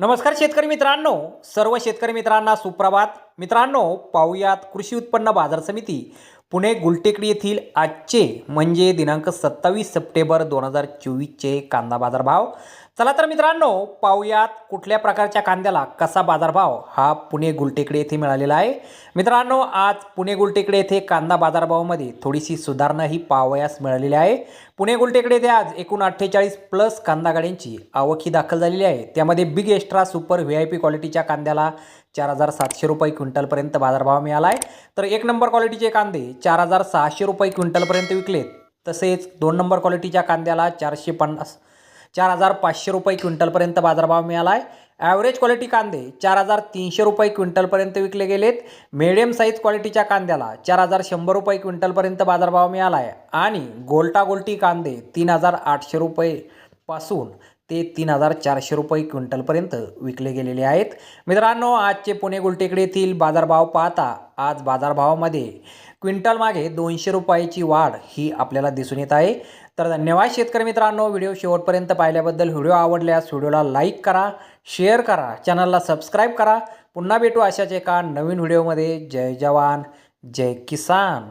नमस्कार शेतकरी मित्रांनो. सर्व शेतकरी मित्रांना सुप्रभात. मित्रांनो पाहुयात कृषी उत्पन्न बाजार समिती पुणे गुलटेकडी येथील आजचे म्हणजे दिनांक सत्तावीस सप्टेंबर दोन हजार चोवीसचे कांदा बाजारभाव. चला तर मित्रांनो पाहुयात कुठल्या प्रकारच्या कांद्याला कसा बाजारभाव हा पुणे गुलटेकडे येथे मिळालेला आहे. मित्रांनो आज पुणे गुलटेकडे येथे कांदा बाजारभावामध्ये थोडीशी सुधारणा ही पाहावयास मिळालेली आहे. पुणे गुलटेकडे येथे आज एकूण अठ्ठेचाळीस प्लस कांदा गाड्यांची आवक ही दाखल झालेली आहे. त्यामध्ये big extra super V I P क्वालिटीच्या कांद्याला चार हजार सातशे रुपये क्विंटलपर्यंत बाजारभाव मिळाला आहे. तर एक नंबर क्वालिटीचे कांदे चार हजार सहाशे रुपये क्विंटलपर्यंत विकलेत. तसेच दोन नंबर क्वालिटीच्या कांद्याला चारशे पन्नास चार हजार पाचशे रुपये क्विंटलपर्यंत बाजारभाव मिळाला आहे ॲव्हरेज क्वालिटी कांदे चार हजार तीनशे रुपये क्विंटलपर्यंत विकले गेलेत. मिडियम साईज क्वालिटीच्या कांद्याला चार हजार शंभर रुपये क्विंटलपर्यंत बाजारभाव मिळाला आहे आणि गोल्टा गोल्टी कांदे तीन हजार आठशे रुपये. पासून ते तीन हजार चारशे रुपये क्विंटलपर्यंत विकले गेलेले आहेत. मित्रांनो आजचे पुणे गुलटेकडे येथील बाजारभाव पाहता आज बाजारभावामध्ये क्विंटल मागे दोनशे रुपयाची वाढ ही आपल्याला दिसून येत आहे. तर धन्यवाद शेतकरी मित्रांनो व्हिडिओ शेवटपर्यंत पाहिल्याबद्दल व्हिडिओ आवडल्यास व्हिडिओला लाईक करा शेअर करा चॅनलला सबस्क्राईब करा. पुन्हा भेटू अशाच एका नवीन व्हिडिओमध्ये. जय जवान जय किसान.